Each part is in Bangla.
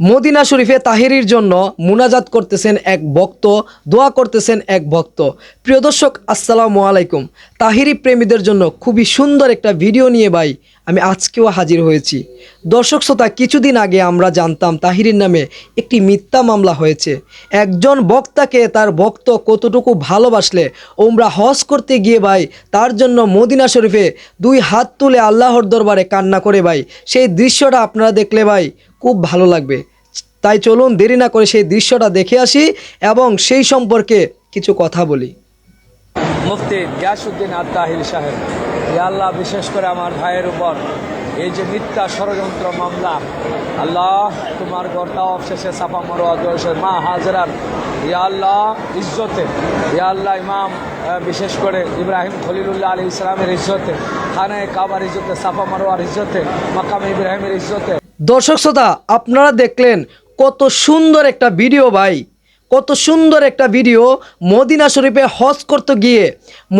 মদিনা শরীফে তাহিরির জন্য মুনাজাত করতেছেন এক ভক্ত, দোয়া করতেছেন এক ভক্ত। প্রিয় দর্শক, আসসালামু আলাইকুম। তাহিরি প্রেমীদের জন্য খুবই সুন্দর একটা ভিডিও নিয়ে ভাই আমি আজকেও হাজির হয়েছি। দর্শক শ্রোতা, কিছুদিন আগে আমরা জানতাম তাহিরির নামে একটি মিথ্যা মামলা হয়েছে। একজন বক্তাকে তার ভক্ত কতটুকু ভালোবাসলে ওমরা হজ করতে গিয়ে ভাই তার জন্য মদিনা শরীফে দুই হাত তুলে আল্লাহর দরবারে কান্না করে ভাই। সেই দৃশ্যটা আপনারা দেখলে ভাই খুব ভালো লাগবে। তাই চলুন দেরি না করে সেই দৃশ্যটা দেখে আসি এবং সেই সম্পর্কে কিছু কথা বলি। মুফতি গিয়াসুদ্দিন আত্মাহিল সাহেব আল্লাহ বিশেষ করে আমার ভাইয়ের উপর এই যে মিথ্যা ষড়যন্ত্র মামলা আল্লাহ তোমার গর্তা অবশেষে সাপা মরোয়া দোষের মা হাজরার ইয়া আল্লাহ ইজ্জতে ইয়া আল্লাহ ইমাম বিশেষ করে ইব্রাহিম খলিলুল্লাহ আলী ইসলামের ইজ্জতে খানায় কাবার ইজ্জতে সাফা মারোয়ার ইজ্জতে মাকাম ইব্রাহিমের ইজ্জতে। দর্শক শ্রোতা আপনারা দেখলেন কত সুন্দর একটা ভিডিও ভাই। কত সুন্দর একটা ভিডিও মদিনা শরীফে হজ করতে গিয়ে,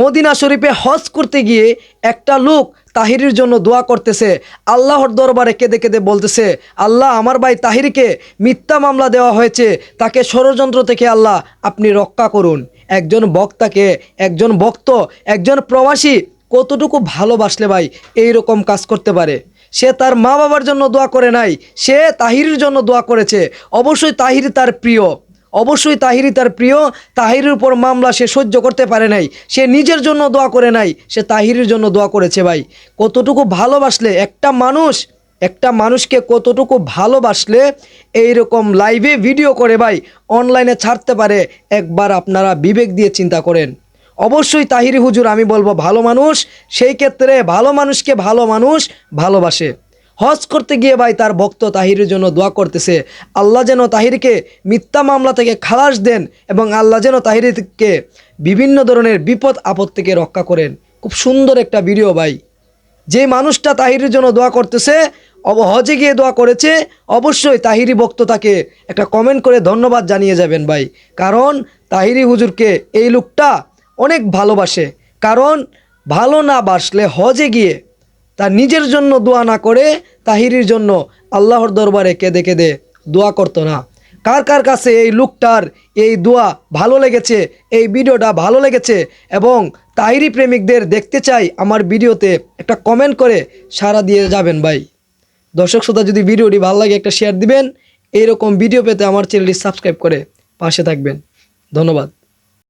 মদিনা শরীফে হজ করতে গিয়ে একটা লোক তাহিরির জন্য দোয়া করতেছে। আল্লাহর দরবারে কেঁদে কেঁদে বলতেছে, আল্লাহ, আমার ভাই তাহিরকে মিথ্যা মামলা দেওয়া হয়েছে। তাকে ষড়যন্ত্র থেকে আল্লাহ আপনি রক্ষা করুন। একজন বক্তাকে, একজন ভক্ত, একজন প্রবাসী কতটুকু ভালোবাসলে ভাই এই রকম কাজ করতে পারে। সে তার মা বাবার জন্য দোয়া করে নাই, সে তাহিরের জন্য দোয়া করেছে। অবশ্যই তাহির তার প্রিয়। অবশ্যই তাহিরি তার প্রিয়, তাহিরের উপর মামলা সে সহ্য করতে পারে নাই, সে নিজের জন্য দোয়া করে নাই, সে তাহিরের জন্য দোয়া করেছে ভাই। কতটুকু ভালোবাসলে একটা মানুষ, একটা মানুষকে কতটুকু ভালোবাসলে এই রকম লাইভে ভিডিও করে ভাই অনলাইনে ছাড়তে পারে, একবার আপনারা বিবেক দিয়ে চিন্তা করেন। অবশ্যই তাহিরি হুজুর, আমি বলব ভালো মানুষ, সেই ক্ষেত্রে ভালো মানুষকে ভালো মানুষ ভালোবাসে। হজ করতে গিয়ে ভাই তার ভক্ত তাহিরের জন্য দোয়া করতেছে। আল্লাহ যেন তাহিরকে মিথ্যা মামলা থেকে খালাস দেন এবং আল্লাহ যেন তাহিরকে বিভিন্ন ধরনের বিপদ, আপদ থেকে রক্ষা করেন। খুব সুন্দর একটা ভিডিও ভাই। যে মানুষটা তাহিরের জন্য দোয়া করতেছে, অব হজে গিয়ে দোয়া করেছে, অবশ্যই তাহিরি ভক্ত তাকে একটা কমেন্ট করে ধন্যবাদ জানিয়ে যাবেন ভাই। কারণ তাহিরি হুজুরকে এই লোকটা অনেক ভালোবাসে, কারণ ভালো না বাসলে হজে গিয়ে তার নিজের জন্য দোয়া না করে তাহিরির জন্য আল্লাহর দরবারে কেঁদে কেঁদে দোয়া করতো না। কার কার কাছে এই লুকটার এই দোয়া ভালো লেগেছে, এই ভিডিওটা ভালো লেগেছে এবং তাহিরি প্রেমিকদের দেখতে চাই আমার ভিডিওতে একটা কমেন্ট করে সাড়া দিয়ে যাবেন ভাই। দর্শক শ্রোতা, যদি ভিডিওটি ভালো লাগে একটা শেয়ার দিবেন, এইরকম ভিডিও পেতে আমার চ্যানেলটি সাবস্ক্রাইব করে পাশে থাকবেন। ধন্যবাদ।